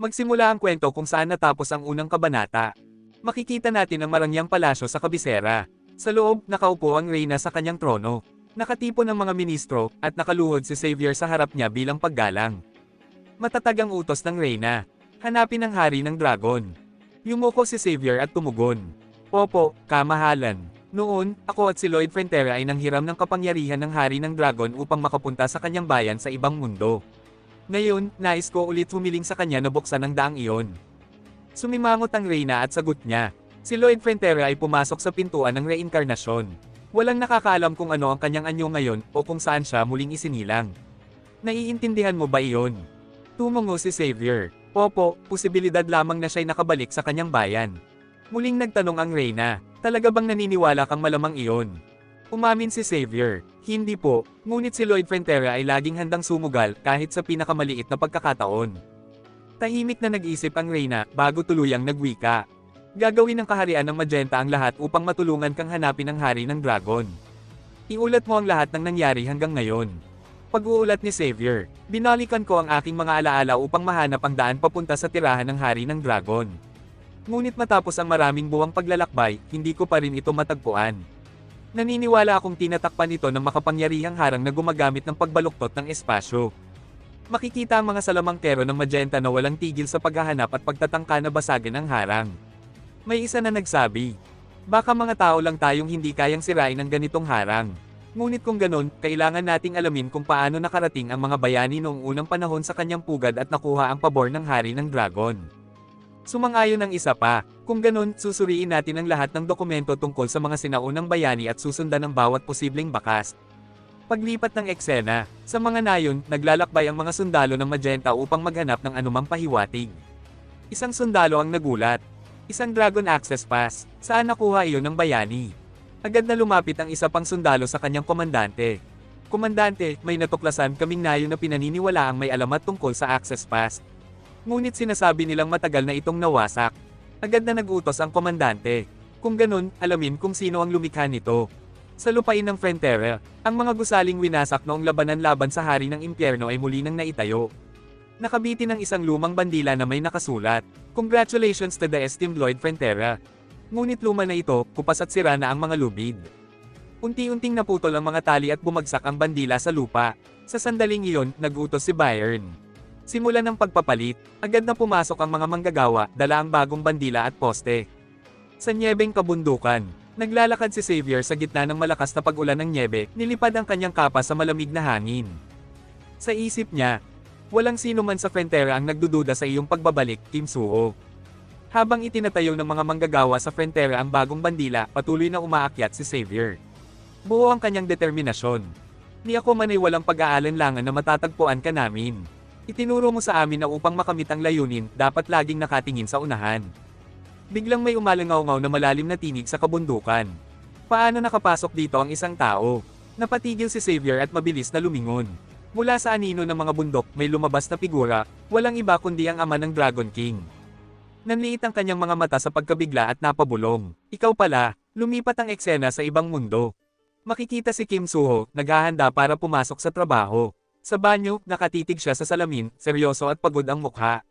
Magsimula ang kwento kung saan natapos ang unang kabanata. Makikita natin ang marangyang palasyo sa kabisera. Sa loob, nakaupo ang reyna sa kanyang trono. Nakatipon ang mga ministro, at nakaluhod si Xavier sa harap niya bilang paggalang. Matatag ang utos ng reyna. Hanapin ang hari ng dragon. Yumuko si Xavier at tumugon. Opo, kamahalan. Noon, ako at si Lloyd Frontera ay nanghiram ng kapangyarihan ng hari ng dragon upang makapunta sa kanyang bayan sa ibang mundo. Ngayon, nais ko ulit humiling sa kanya na buksan ang daang iyon. Sumimangot ang Reyna at sagot niya. Si Lloyd Frontera ay pumasok sa pintuan ng reinkarnasyon. Walang nakakaalam kung ano ang kanyang anyo ngayon o kung saan siya muling isinilang. Naiintindihan mo ba iyon? Tumungo si Xavier. Opo, posibilidad lamang na siya'y nakabalik sa kanyang bayan. Muling nagtanong ang Reyna, talaga bang naniniwala kang malamang iyon? Umamin si Xavier, hindi po, ngunit si Lloyd Frontera ay laging handang sumugal kahit sa pinakamaliit na pagkakataon. Tahimik na nag-isip ang Reyna bago tuluyang nagwika. Gagawin ng kaharian ng Magenta ang lahat upang matulungan kang hanapin ang hari ng dragon. Iulat mo ang lahat ng nangyari hanggang ngayon. Pag-uulat ni Xavier, binalikan ko ang aking mga alaala upang mahanap ang daan papunta sa tirahan ng hari ng dragon. Ngunit matapos ang maraming buwang paglalakbay, hindi ko pa rin ito matagpuan. Naniniwala akong tinatakpan ito ng makapangyarihang harang na gumagamit ng pagbaluktot ng espasyo. Makikita ang mga salamangkero ng magenta na walang tigil sa paghahanap at pagtatangka na basagin ang harang. May isa na nagsabi, baka mga tao lang tayong hindi kayang sirain ng ganitong harang. Ngunit kung ganon, kailangan nating alamin kung paano nakarating ang mga bayani noong unang panahon sa kanyang pugad at nakuha ang pabor ng hari ng dragon. Sumang-ayon ang isa pa, kung ganon, susuriin natin ang lahat ng dokumento tungkol sa mga sinaunang bayani at susundan ang bawat posibleng bakas. Paglipat ng eksena, sa mga nayon, naglalakbay ang mga sundalo ng Magenta upang maghanap ng anumang pahiwatig. Isang sundalo ang nagulat. Isang Dragon Access Pass, saan nakuha iyon ng bayani? Agad na lumapit ang isa pang sundalo sa kanyang komandante. Komandante, may natuklasan kaming nayon na pinaniniwala ang may alamat tungkol sa Access Pass. Ngunit sinasabi nilang matagal na itong nawasak. Agad na nagutos ang komandante. Kung ganun, alamin kung sino ang lumikha nito. Sa lupain ng Frontera, ang mga gusaling winasak noong labanan laban sa hari ng impyerno ay muli nang naitayo. Nakabitin ng isang lumang bandila na may nakasulat, Congratulations to the esteemed Lloyd Frontera. Ngunit luma na ito, kupas at sira na ang mga lubid. Unti-unting naputol ang mga tali at bumagsak ang bandila sa lupa. Sa sandaling iyon, nagutos si Byron. Simula ng pagpapalit, agad na pumasok ang mga manggagawa, dala ang bagong bandila at poste. Sa nyebeng kabundukan, naglalakad si Xavier sa gitna ng malakas na pag-ulan ng nyebe, nilipad ang kanyang kapa sa malamig na hangin. Sa isip niya, walang sino man sa Frontera ang nagdududa sa iyong pagbabalik, Kim Suho. Habang itinatayo ng mga manggagawa sa Frontera ang bagong bandila, patuloy na umaakyat si Xavier. Buo ang kanyang determinasyon. Ni ako man ay walang pag-aalinlangan na matatagpuan ka namin. Itinuro mo sa amin na upang makamit ang layunin, dapat laging nakatingin sa unahan. Biglang may umalangaw-ngaw na malalim na tinig sa kabundukan. Paano nakapasok dito ang isang tao? Napatigil si Xavier at mabilis na lumingon. Mula sa anino ng mga bundok, may lumabas na figura, walang iba kundi ang ama ng Dragon King. Nanliit ang kanyang mga mata sa pagkabigla at napabulong. Ikaw pala, lumipat ang eksena sa ibang mundo. Makikita si Kim Suho, naghahanda para pumasok sa trabaho. Sa banyo, nakatitig siya sa salamin, seryoso at pagod ang mukha.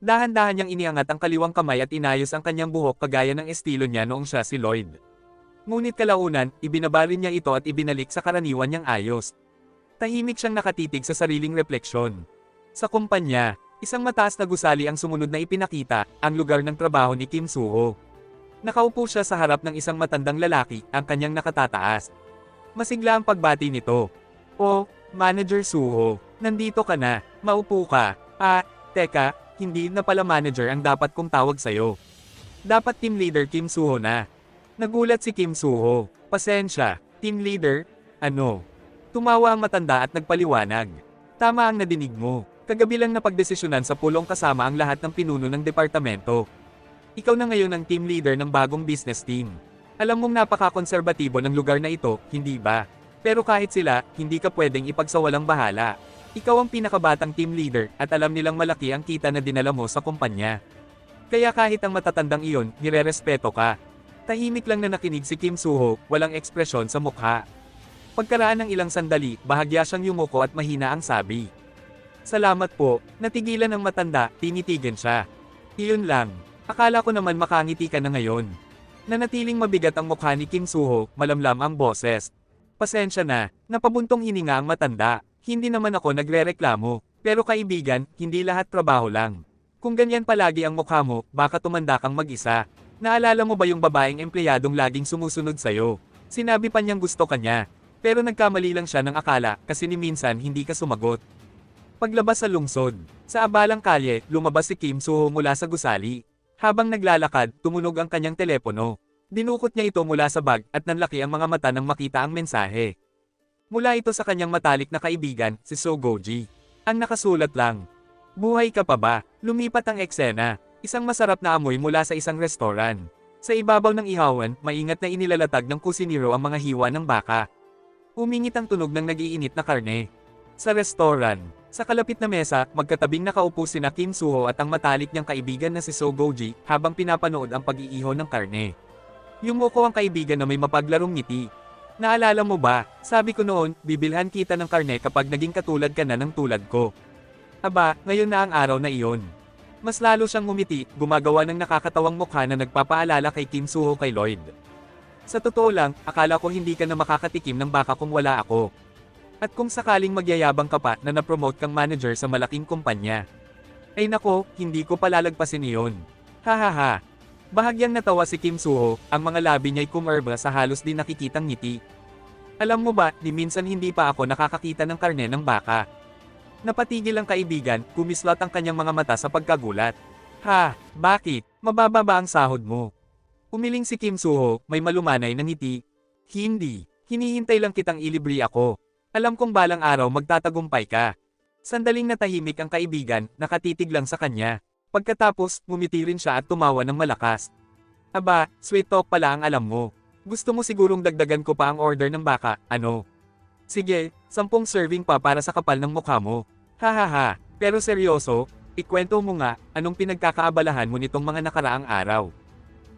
Dahan-dahan niyang iniangat ang kaliwang kamay at inayos ang kanyang buhok kagaya ng estilo niya noong siya si Lloyd. Ngunit kalaunan, ibinabali niya ito at ibinalik sa karaniwan niyang ayos. Tahimik siyang nakatitig sa sariling refleksyon. Sa kumpanya, isang mataas na gusali ang sumunod na ipinakita, ang lugar ng trabaho ni Kim Suho. Nakaupo siya sa harap ng isang matandang lalaki, ang kanyang nakatataas. Masigla ang pagbati nito. O, Manager Suho, nandito ka na, maupo ka. Ah, teka, hindi na pala manager ang dapat kong tawag sa'yo. Dapat team leader Kim Suho na. Nagulat si Kim Suho. Pasensya, team leader? Ano? Tumawa ang matanda at nagpaliwanag. Tama ang nadinig mo. Kagabi lang napagdesisyonan sa pulong kasama ang lahat ng pinuno ng departamento. Ikaw na ngayon ang team leader ng bagong business team. Alam mong napaka-konserbatibo ng lugar na ito, hindi ba? Pero kahit sila, hindi ka pwedeng ipagsawalang bahala. Ikaw ang pinakabatang team leader at alam nilang malaki ang kita na dinala mo sa kumpanya. Kaya kahit ang matatandang iyon, nirerespeto ka. Tahimik lang na nakinig si Kim Suho, walang ekspresyon sa mukha. Pagkaraan ng ilang sandali, bahagya siyang yumuko at mahina ang sabi. Salamat po, natigilan ang matanda, tinitigan siya. Iyon lang. Akala ko naman makangiti ka na ngayon. Nanatiling mabigat ang mukha ni Kim Suho, malamlam ang boses. Pasensya na, napabuntong hininga ang matanda. Hindi naman ako nagrereklamo. Pero kaibigan, hindi lahat trabaho lang. Kung ganyan palagi ang mukha mo, baka tumanda kang mag-isa. Naalala mo ba yung babaeng empleyadong laging sumusunod sa'yo? Sinabi pa niyang gusto ka niya. Pero nagkamali lang siya ng akala kasi ni minsan hindi ka sumagot. Paglabas sa lungsod, sa abalang kalye, lumabas si Kim Suho mula sa gusali. Habang naglalakad, tumunog ang kanyang telepono. Dinukot niya ito mula sa bag at nanlaki ang mga mata nang makita ang mensahe. Mula ito sa kanyang matalik na kaibigan, si So Goji. Ang nakasulat lang. Buhay ka pa ba? Lumipat ang eksena. Isang masarap na amoy mula sa isang restoran. Sa ibabaw ng ihawan, maingat na inilalatag ng kusiniro ang mga hiwa ng baka. Umingit ang tunog ng nagiinit na karne. Sa restoran, sa kalapit na mesa, magkatabing nakaupo sina Kim Suho at ang matalik niyang kaibigan na si So Goji habang pinapanood ang pag-iihaw ng karne. Yumuko ang kaibigan na may mapaglarong ngiti. Naalala mo ba, sabi ko noon, bibilhan kita ng karne kapag naging katulad ka na ng tulad ko. Aba, ngayon na ang araw na iyon. Mas lalo siyang ngumiti, gumagawa ng nakakatawang mukha na nagpapaalala kay Kim Suho kay Lloyd. Sa totoo lang, akala ko hindi ka na makakatikim ng baka kung wala ako. At kung sakaling magyayabang ka pa na na-promote kang manager sa malaking kumpanya. Ay nako, hindi ko palalagpasin iyon. Hahaha. Bahagyang natawa si Kim Suho, ang mga labi niya'y kumerba sa halos di nakikitang ngiti. Alam mo ba, ni minsan hindi pa ako nakakakita ng karne ng baka. Napatigil ang kaibigan, kumislot ang kanyang mga mata sa pagkagulat. Ha, bakit? Mababa ba ang sahod mo? Umiling si Kim Suho, may malumanay na ngiti. Hindi, hinihintay lang kitang ilibri ako. Alam kong balang araw magtatagumpay ka. Sandaling natahimik ang kaibigan, nakatitig lang sa kanya. Pagkatapos, ngumiti rin siya at tumawa ng malakas. Aba, sweet talk pala ang alam mo. Gusto mo sigurong dagdagan ko pa ang order ng baka, ano? Sige, sampung serving pa para sa kapal ng mukha mo. Hahaha, pero seryoso, ikwento mo nga, anong pinagkakaabalahan mo nitong mga nakaraang araw.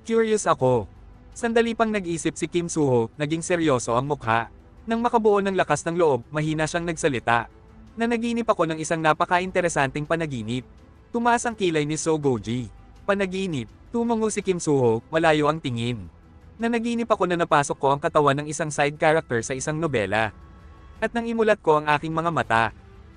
Curious ako. Sandali pang nag-isip si Kim Suho, naging seryoso ang mukha. Nang makabuo ng lakas ng loob, mahina siyang nagsalita. Nanaginip ako ng isang napaka-interesanting panaginip. Tumaas ang kilay ni So Goji. Panaginip, tumungo si Kim Suho, malayo ang tingin. Nanaginip ako na napasok ko ang katawan ng isang side character sa isang nobela. At nang imulat ko ang aking mga mata.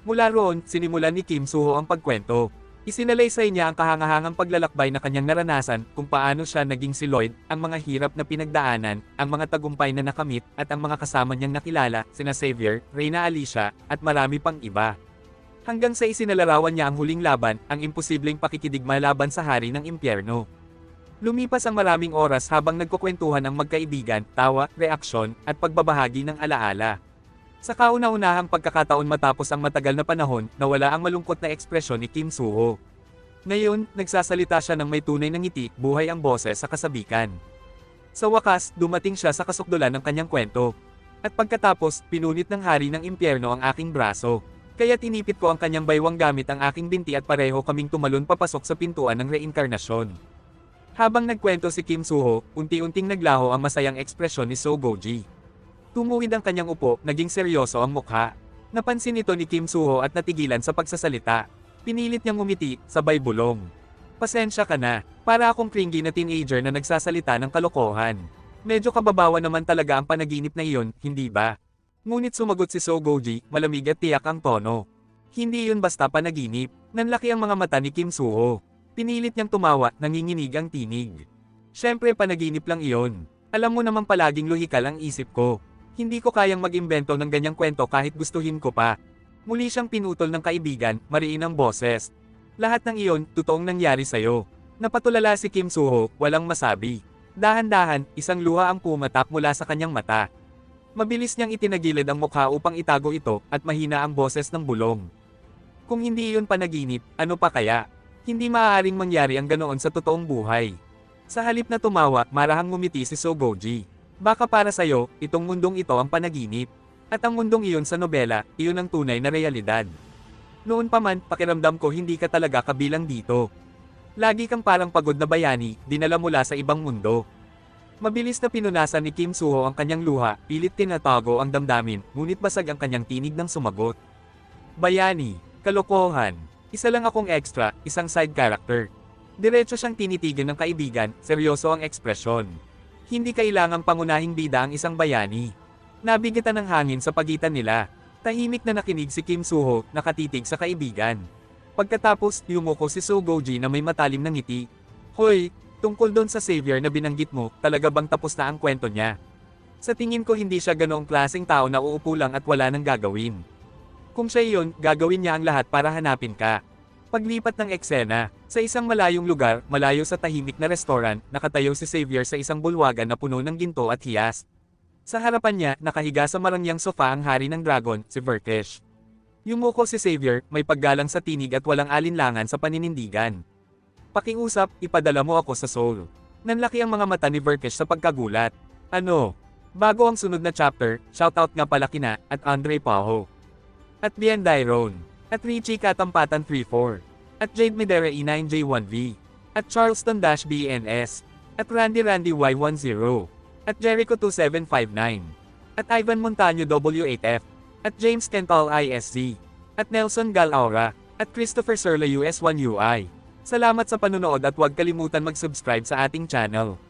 Mula roon, sinimulan ni Kim Suho ang pagkwento. Isinalaysay niya ang kahangahangang paglalakbay na kanyang naranasan kung paano siya naging si Lloyd, ang mga hirap na pinagdaanan, ang mga tagumpay na nakamit, at ang mga kasama niyang nakilala, sina Xavier, Reyna Alicia, at marami pang iba. Hanggang sa isinalarawan niya ang huling laban, ang imposibleng pakikidigma laban sa hari ng impyerno. Lumipas ang maraming oras habang nagkukwentuhan ang magkaibigan, tawa, reaksyon, at pagbabahagi ng alaala. Sa kauna-unahang pagkakataon matapos ang matagal na panahon, nawala ang malungkot na ekspresyon ni Kim Suho. Ngayon, nagsasalita siya ng may tunay na ngiti, buhay ang boses sa kasabikan. Sa wakas, dumating siya sa kasukdulan ng kanyang kwento. At pagkatapos, pinunit ng hari ng impyerno ang aking braso. Kaya tinipit ko ang kanyang baywang gamit ang aking binti at pareho kaming tumalon papasok sa pintuan ng reinkarnasyon. Habang nagkwento si Kim Suho, unti-unting naglaho ang masayang ekspresyon ni So Goji. Tumuwid ang kanyang upo, naging seryoso ang mukha. Napansin ito ni Kim Suho at natigilan sa pagsasalita. Pinilit niyang umiti, sabay bulong. Pasensya ka na, para akong clingy na teenager na nagsasalita ng kalokohan. Medyo kababawa naman talaga ang panaginip na iyon, hindi ba? Ngunit sumagot si So Goji, malamig at tiyak ang tono. Hindi yun basta panaginip, nanlaki ang mga mata ni Kim Suho. Pinilit niyang tumawa, nanginginig ang tinig. Siyempre panaginip lang iyon. Alam mo naman palaging lohikal ang isip ko. Hindi ko kayang mag-imbento ng ganyang kwento kahit gustuhin ko pa. Muli siyang pinutol ng kaibigan, mariin ang boses. Lahat ng iyon, totoong nangyari sa'yo. Napatulala si Kim Suho, walang masabi. Dahan-dahan, isang luha ang pumatak mula sa kanyang mata. Mabilis niyang itinagilid ang mukha upang itago ito, at mahina ang boses ng bulong. Kung hindi iyon panaginip, ano pa kaya? Hindi maaaring mangyari ang ganoon sa totoong buhay. Sa halip na tumawa, marahang ngumiti si Sogoji. Baka para sa'yo, itong mundong ito ang panaginip. At ang mundong iyon sa nobela, iyon ang tunay na realidad. Noon pa man, pakiramdam ko hindi ka talaga kabilang dito. Lagi kang parang pagod na bayani, dinala mula sa ibang mundo. Mabilis na pinunasan ni Kim Suho ang kanyang luha, pilit tinatago ang damdamin, ngunit basag ang kanyang tinig ng sumagot. Bayani, Kalokohan. Isa lang akong extra, isang side character. Diretso siyang tinitigan ng kaibigan, seryoso ang ekspresyon. Hindi kailangang pangunahing bida ang isang bayani. Nabigatan ng hangin sa pagitan nila. Tahimik na nakinig si Kim Suho, nakatitig sa kaibigan. Pagkatapos, yumuko si Sugoji na may matalim na ngiti. Hoy, tungkol doon sa savior na binanggit mo, talaga bang tapos na ang kwento niya? Sa tingin ko hindi siya ganoong klaseng tao na uupo lang at wala nang gagawin. Kung siya iyon, gagawin niya ang lahat para hanapin ka. Paglipat ng eksena, sa isang malayong lugar, malayo sa tahimik na restaurant, nakatayo si Xavier sa isang bulwagan na puno ng ginto at hiyas. Sa harapan niya, nakahiga sa marangyang sofa ang hari ng dragon, si Verkesh. Yumuko si Xavier, may paggalang sa tinig at walang alinlangan sa paninindigan. Pakiusap, ipadala mo ako sa soul. Nanlaki ang mga mata ni Verkesh sa pagkagulat. Ano? Bago ang sunod na chapter, shoutout nga pala kina, at Andre Paho. At Bien Dairon. At Richie Katampatan 34. At Jade Medera E9J1V. At Charleston Dash BNS. At Randy Randy Y10. At Jericho 2759. At Ivan Montaño W8F. At James Kental ISZ. At Nelson Galaura. At Christopher Serla US1UI. Salamat sa panunood at huwag kalimutan mag-subscribe sa ating channel.